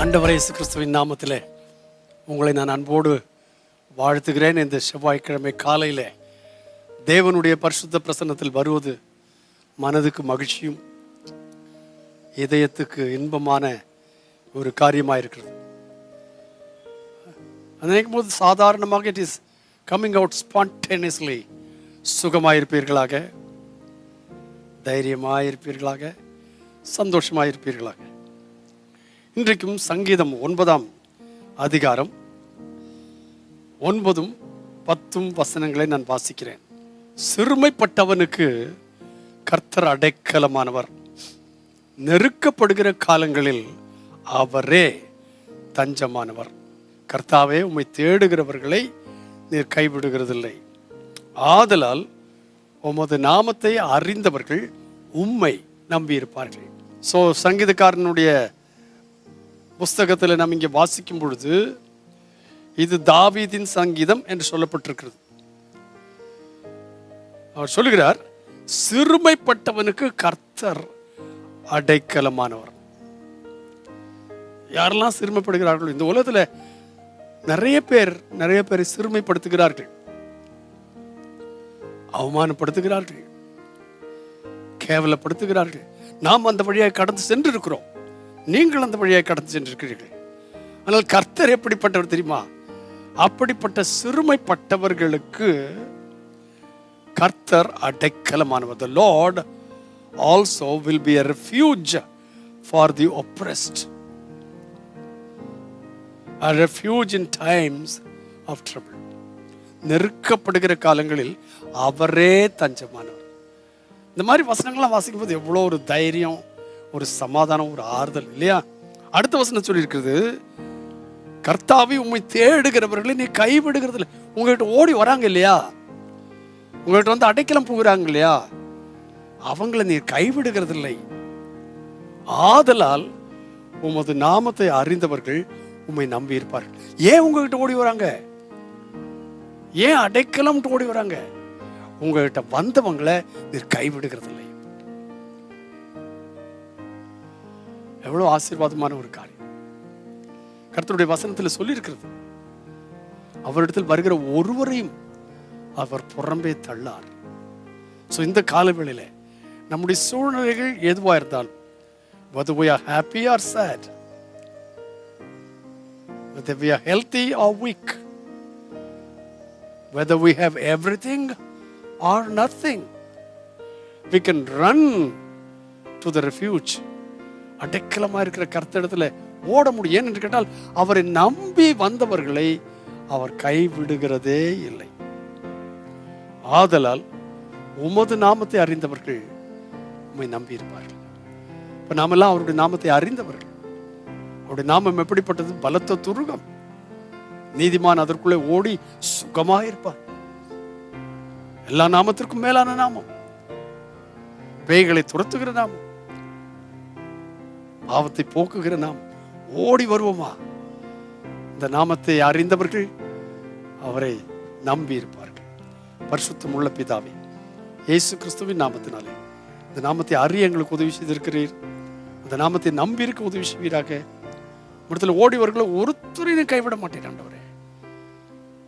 அண்டவரை இயேசு கிறிஸ்துவின் நாமத்திலே உங்களை நான் அன்போடு வாழ்த்துகிறேன். இந்த செவ்வாய்க்கிழமை காலையில் தேவனுடைய பரிசுத்த பிரசன்னத்தில் வருவது மனதுக்கு மகிழ்ச்சியும் இதயத்துக்கு இன்பமான ஒரு காரியமாக இருக்கிறது நினைக்கும் போது சாதாரணமாக it is coming out spontaneously சுகமாயிருப்பீர்களாக சந்தோஷமாக இருப்பீர்களாக இன்றைக்கும் சங்கீதம் ஒன்பதாம் அதிகாரம் ஒன்பதும் பத்தும் வசனங்களை நான் வாசிக்கிறேன். சிறுமைப்பட்டவனுக்கு கர்த்தர் அடைக்கலமானவர். நெருக்கப்படுகிற காலங்களில் அவரே தஞ்சமானவர். கர்த்தாவே உம்மை தேடுகிறவர்களை நீர் கைவிடுகிறதில்லை. ஆதலால் உமது நாமத்தை அறிந்தவர்கள் உம்மை நம்பியிருப்பார்கள். ஸோ சங்கீதக்காரனுடைய புஸ்தகத்தில் நாம் இங்கே வாசிக்கும் பொழுது இது தாவீதின் சங்கீதம் என்று சொல்லப்பட்டிருக்கிறது. அவர் சொல்லுகிறார் சிறுமைப்பட்டவனுக்கு கர்த்தர் அடைக்கலமானவர். யாரெல்லாம் சிறுமைப்படுகிறார்களோ இந்த உலகத்தில் நிறைய பேர் நிறைய பேரை சிறுமைப்படுத்துகிறார்கள். அவமானப்படுத்துகிறார்கள். கேவலப்படுத்துகிறார்கள். நாம் அந்த வழியாக கடந்து சென்று இருக்கிறோம் நீங்கள் அந்த வழியாக கடந்து சென்றிருக்கிறீர்கள். ஆனால் கர்த்தர் எப்படிப்பட்டவர் தெரியுமா? அப்படிப்பட்ட சிறுமைப்பட்டவர்களுக்கு கர்த்தர் அடைக்கலமானவர். The Lord also will be a refuge for the oppressed a refuge in times of trouble நெருக்கப்படுகிற காலங்களில் அவரே தஞ்சமானவர். இந்த மாதிரி வசனங்கள்லாம் வாசிக்கும் போது எவ்வளோ ஒரு தைரியம் ஒரு சமாதானம் ஒரு ஆறுதல் இல்லையா? அடுத்த வசனம் சொல்லியிருக்கிறது கர்த்தாவை உண்மை தேடுகிறவர்களை நீ கைவிடுகிறது இல்லை உங்ககிட்ட ஓடி வராங்க இல்லையா? உங்கள்கிட்ட வந்து அடைக்கலம் போகிறாங்க இல்லையா? அவங்கள நீ கைவிடுகிறது இல்லை ஆதலால் உமது நாமத்தை அறிந்தவர்கள் உம்மை நம்பி இருப்பார்கள் ஏன் உங்ககிட்ட ஓடி வராங்க? ஏன் அடைக்கலம் ஓடி வராங்க? உங்ககிட்ட வந்தவங்களை நீர் கைவிடுகிறது இல்லை எவ்வளோ ஆசீர்வாதமான ஒரு காரியம். கர்த்தருடைய வசனத்தில் சொல்லியிருக்கிறது. அவரிடத்தில் வருகிற ஒருவரையும் அவர் புறம்பே தள்ளார். ஸோ இந்த காலவேளையில நம்முடைய சூழ்நிலைகள் எதுவாக இருந்தாலும் whether we are happy or sad whether we are healthy or weak whether we have everything or nothing we can run to the refuge அடைக்கலமாக இருக்கிற கர்த்தடத்தில் ஓட முடியும். என்று கேட்டால் அவரை நம்பி வந்தவர்களை அவர் கைவிடுகிறதே இல்லை. ஆதலால் உமது நாமத்தை அறிந்தவர்கள் உண்மை நம்பி இருப்பார்கள். இப்போ நாமெல்லாம் அவருடைய நாமத்தை அறிந்தவர்கள். அவருடைய நாமம் எப்படிப்பட்டது? பலத்த துருகம். நீதிமான் அதற்குள்ளே ஓடி சுகமாக இருப்பார். எல்லா நாமத்திற்கும் மேலான நாமம். பேய்களை துரத்துகிற நாமம். ஆபத்தை போக்குகிற நாம் ஓடி வருவோமா? இந்த நாமத்தை அறிந்தவர்கள் அவரை நம்பி இருப்பார்கள். பரிசுத்தம் உள்ள பிதாவே இயேசு கிறிஸ்துவின் நாமத்தினாலே இந்த நாமத்தை அறிய எங்களுக்கு உதவி செய்திருக்கிறீர். அந்த நாமத்தை நம்பி இருக்க உதவி செய்வீராக. இடத்துல ஓடிவர்களை ஒருத்தரையும் கைவிட மாட்டேன் ஆண்டவரே.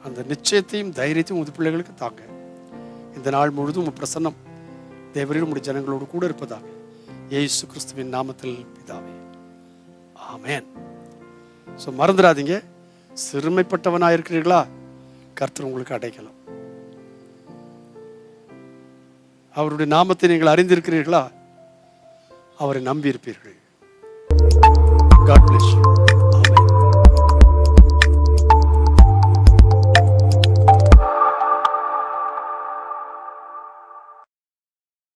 அந்த நிச்சயத்தையும் தைரியத்தையும் உது பிள்ளைகளுக்கு தாங்க. இந்த நாள் முழுதும் பிரசன்னம். தேவரில் உடைய ஜனங்களோடு கூட இருப்பதாக. இயேசு கிறிஸ்துவின் நாமத்தில் பிதாவே. ஆமேன். ஸோ மறந்துடாதீங்க. சிறுமைப்பட்டவனாக இருக்கிறீர்களா கர்த்தர் உங்களுக்கு அடைக்கலாம். அவருடைய நாமத்தை நீங்கள் அறிந்திருக்கிறீர்களா? அவரை நம்பி இருப்பீர்கள் காட் பிளஸ்